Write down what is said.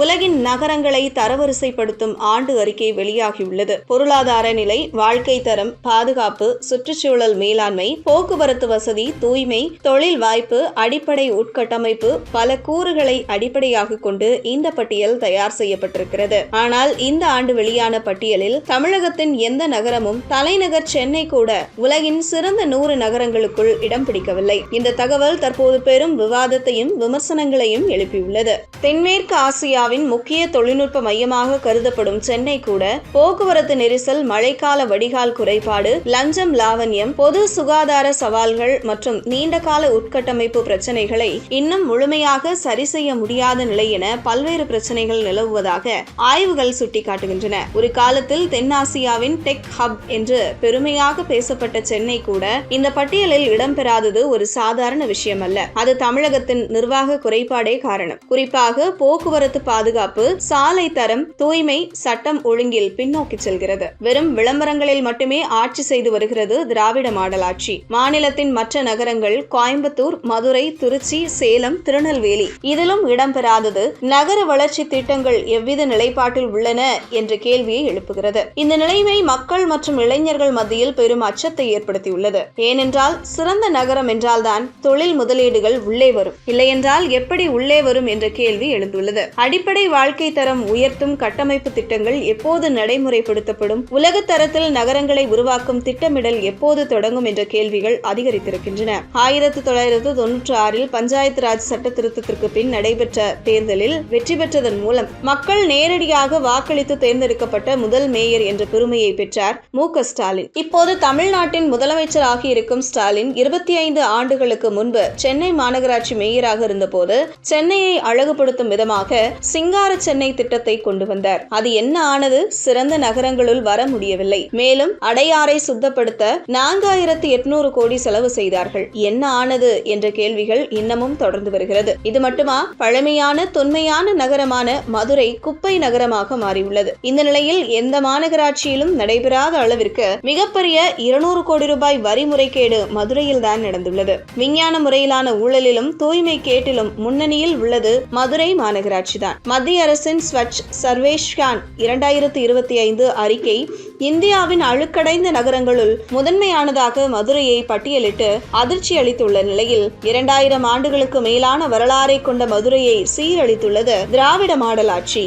உலகின் நகரங்களை தரவரிசைப்படுத்தும் ஆண்டு அறிக்கை வெளியாகியுள்ளது. பொருளாதார நிலை வாழ்க்கை தரம் பாதுகாப்பு சுற்றுச்சூழல் மேலாண்மை போக்குவரத்து வசதி தூய்மை தொழில் வாய்ப்பு அடிப்படை உட்கட்டமைப்பு பல கூறுகளை அடிப்படையாக கொண்டு இந்த பட்டியல் தயார் செய்யப்பட்டிருக்கிறது. ஆனால் இந்த ஆண்டு வெளியான பட்டியலில் தமிழகத்தின் எந்த நகரமும் தலைநகர் சென்னை கூட உலகின் சிறந்த நூறு நகரங்களுக்குள் இடம் பிடிக்கவில்லை. இந்த தகவல் தற்போது பெரும் விவாதத்தையும் விமர்சனங்களையும் எழுப்பியுள்ளது. தென்மேற்கு ஆசியா இந்தியாவின் முக்கிய தொழில்நுட்ப மையமாக கருதப்படும் சென்னை கூட போக்குவரத்து நெரிசல் மழைக்கால வடிகால் குறைபாடு லஞ்சம் லாவண்யம் பொது சுகாதார சவால்கள் மற்றும் நீண்டகால உட்கட்டமைப்பு பிரச்சினைகளை இன்னும் முழுமையாக சரி செய்ய முடியாத நிலை என பல்வேறு பிரச்சனைகள் நிலவுவதாக ஆய்வுகள் சுட்டிக்காட்டுகின்றன. ஒரு காலத்தில் தென்னாசியாவின் டெக் ஹப் என்று பெருமையாக பேசப்பட்ட சென்னை கூட இந்த பட்டியலில் இடம்பெறாதது ஒரு சாதாரண விஷயம் அல்ல அது தமிழகத்தின் நிர்வாக குறைபாடே காரணம். குறிப்பாக போக்குவரத்து பாதுகாப்பு சாலை தரம் தூய்மை சட்டம் ஒழுங்கில் பின்னோக்கி செல்கிறது. வெறும் விளம்பரங்களில் மட்டுமே ஆட்சி செய்து வருகிறது திராவிட மாடல் ஆட்சி மாநிலத்தின் மற்ற நகரங்கள் கோயம்புத்தூர் மதுரை திருச்சி சேலம் திருநெல்வேலி. இதிலும் இடம்பெறாதது நகர வளர்ச்சி திட்டங்கள் எவ்வித நிலைப்பாட்டில் உள்ளன என்ற கேள்வியை எழுப்புகிறது. இந்த நிலைமை மக்கள் மற்றும் இளைஞர்கள் மத்தியில் பெரும் அச்சத்தை ஏற்படுத்தியுள்ளது. ஏனென்றால் சிறந்த நகரம் என்றால்தான் தொழில் முதலீடுகள் உள்ளே வரும். இல்லையென்றால் எப்படி உள்ளே வரும் என்ற கேள்வி எழுந்துள்ளது. அடிப்படை வாழ்க்கை தரம் உயர்த்தும் கட்டமைப்பு திட்டங்கள் எப்போது நடைமுறைப்படுத்தப்படும்? உலக தரத்தில் நகரங்களை உருவாக்கும் திட்டமிடல் எப்போது தொடங்கும் என்ற கேள்விகள் அதிகரித்திருக்கின்றன. ஆயிரத்தி தொள்ளாயிரத்து தொன்னூற்றி ஆறில் பஞ்சாயத்து ராஜ் சட்ட திருத்தத்திற்கு பின் நடைபெற்ற தேர்தலில் வெற்றி பெற்றதன் மூலம் மக்கள் நேரடியாக வாக்களித்து தேர்ந்தெடுக்கப்பட்ட முதல் மேயர் என்ற பெருமையை பெற்றார் மு ஸ்டாலின். இப்போது தமிழ்நாட்டின் முதலமைச்சராக இருக்கும் ஸ்டாலின் இருபத்தி ஐந்து ஆண்டுகளுக்கு முன்பு சென்னை மாநகராட்சி மேயராக இருந்தபோது சென்னையை அழகுபடுத்தும் விதமாக சிங்கார சென்னை திட்டத்தை கொண்டு வந்தார். அது என்ன ஆனது? சிறந்த நகரங்களுள் வர முடியவில்லை. மேலும் அடையாறை சுத்தப்படுத்த நான்காயிரத்து எட்நூறு கோடி செலவு செய்தார்கள். என்ன ஆனது? என்ற கேள்விகள் இன்னமும் தொடர்ந்து வருகிறது. இது மட்டுமா? பழமையான தொன்மையான நகரமான மதுரை குப்பை நகரமாக மாறியுள்ளது. இந்த நிலையில் எந்த மாநகராட்சியிலும் நடைபெறாத அளவிற்கு மிகப்பெரிய இருநூறு கோடி ரூபாய் வரி முறைகேடு மதுரையில் தான் நடந்துள்ளது. விஞ்ஞான முறையிலான ஊழலிலும் தூய்மை கேட்டிலும் முன்னணியில் உள்ளது மதுரை மாநகராட்சி தான். மத்திய அரசின் ஸ்வச் சர்வேஷ்கான் இரண்டாயிரத்து இருபத்தி ஐந்து அறிக்கை இந்தியாவின் அழுக்கடைந்த நகரங்களுள் முதன்மையானதாக மதுரையை பட்டியலிட்டு அதிர்ச்சி அளித்துள்ள நிலையில் இரண்டாயிரம் ஆண்டுகளுக்கு மேலான வரலாறை கொண்ட மதுரையை சீரழித்துள்ளது திராவிட மாடல் ஆட்சி.